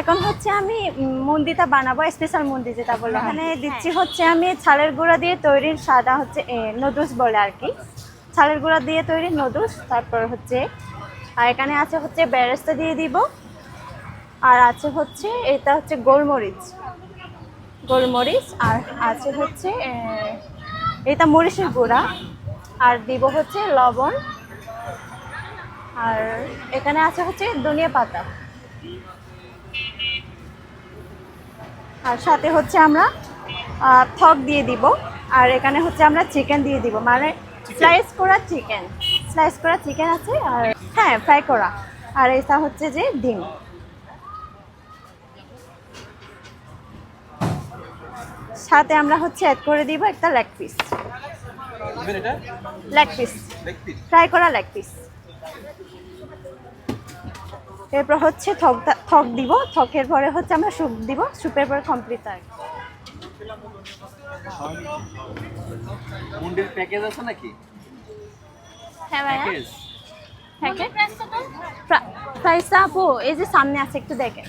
এখন হচ্ছে আমি মুন্দিটা বানাবো স্পেশাল মুন্দি যেটা বলে এখানে দিচ্ছি হচ্ছে আমি ছালের গুঁড়া দিয়ে তৈরি সাদা হচ্ছে নুডলস বলে আর কি। ছালের গুঁড়া দিয়ে তৈরি নুডলস তারপর হচ্ছে আর এখানে আছে হচ্ছে বেরেস্তা দিয়ে দিব। আর আছে হচ্ছে এটা হচ্ছে গোলমরিচ। গোলমরিচ আর আছে হচ্ছে এটা মরিচের গুঁড়া। আর দিব হচ্ছে লবণ। আর এখানে আছে হচ্ছে ধনিয়া পাতা। আর সাথে হচ্ছে আমরা থক দিয়ে দিব। আর এখানে হচ্ছে আমরা চিকেন দিয়ে দিব। মানে স্লাইস করা চিকেন স্লাইস করা চিকেন আছে আর হ্যাঁ ফ্রাই করা। আর এটা হচ্ছে যে ডিম। সাথে আমরা হচ্ছে অ্যাড করে দিব একটা leg piece leg piece fry করা লেগ পিস এরপর হচ্ছে থক থক দিব। থকের পরে হচ্ছে আমরা স্যুপ দিব। স্যুপের পরে কমপ্লিট আর কি। মুন্ডির প্যাকেজ আছে নাকি? হ্যাঁ ভাইয়া। প্যাকেজ প্যাকেট প্রাইসটা আপু এই যে সামনে আছে একটু দেখেন।